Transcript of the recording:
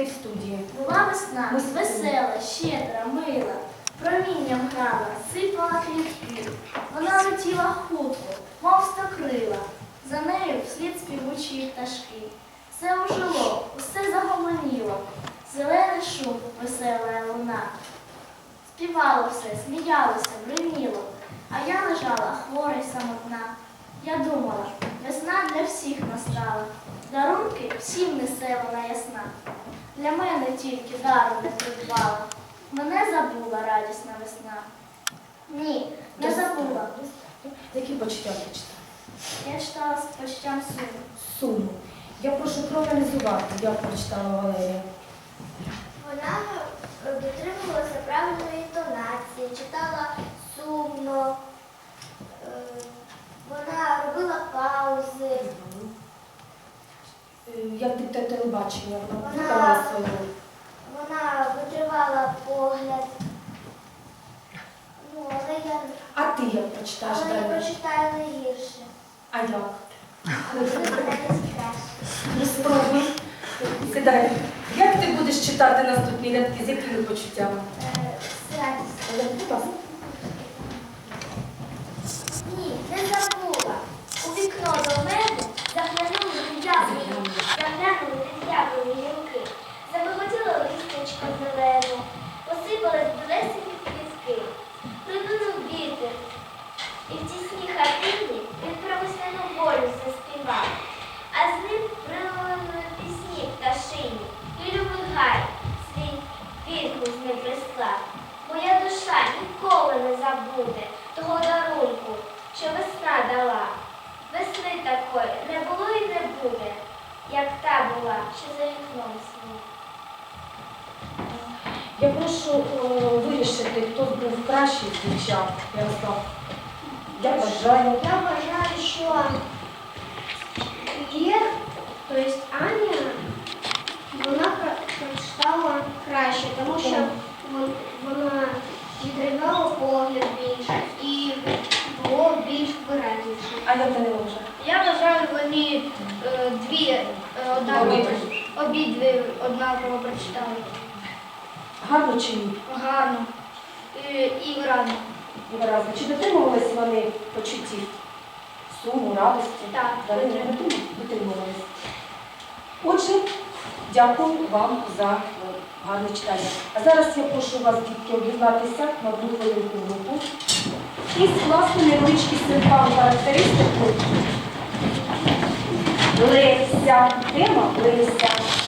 Ти в студії. Була весна, весела, щедра, мила, промінням грала, сипала квітки. Вона летіла хутко, мов стокрила, за нею вслід співучі пташки. Все ожило, усе загомоніло, зелений шум, весела луна. Співало все, сміялося, бриміло, а я лежала хвора й самотна. Я думала, весна для всіх настала, дарунки всім несе вона ясна. Для мене тільки дару не придбала. Мене забула радісна весна. Ні, не забула. Які почуття ти? Я читала з почуттям суму. Суму. Я прошу проаналізувати, як прочитала Валерія. Вона дотримувалася правильної інтонації, читала сумно, е, вона робила паузи. Е, Як ти те телебачення, вона Вона- виконала свою роль. Вона витривала погляд. Ну, але я, А ти як прочитаєш але я далі? прочитаю не гірше. А як? Це краще. Ну, спробуй. Сідай. Як ти будеш читати наступні рядки, з якими почуттями? Е, з радістю. Будь ласка. І в тісній хатині він про весняну волю заспівав. А з ним прилили пісні пташині, і любий гай свій відгук не прислав. Моя душа ніколи не забуде того дарунку, що весна дала. Весни такої не було і не буде, як та була, що за вікном сніг. Я прошу е, вирішити, хто був кращий з Ярослав. Я вважаю. Я вважаю, що є, тобто Аня, вона прочитала краще, тому що вона відривала погляд більше і було більш виразніше. А я не вважаю. Я вважаю, вони е, дві е, однаково, обидві однаково прочитали. Гарно чи ні? Гарно і, і виразно. Виразно. Чи дотримувались вони почуттів? Суму, радості? Так, Вони не дотримувались? дотримувались. Отже, дякую вам за е, гарне читання. А зараз я прошу вас, дітки, об'єднатися на одну хвилинку групу і скласти невеличкі симптом характеристику Леся. Тема Леся.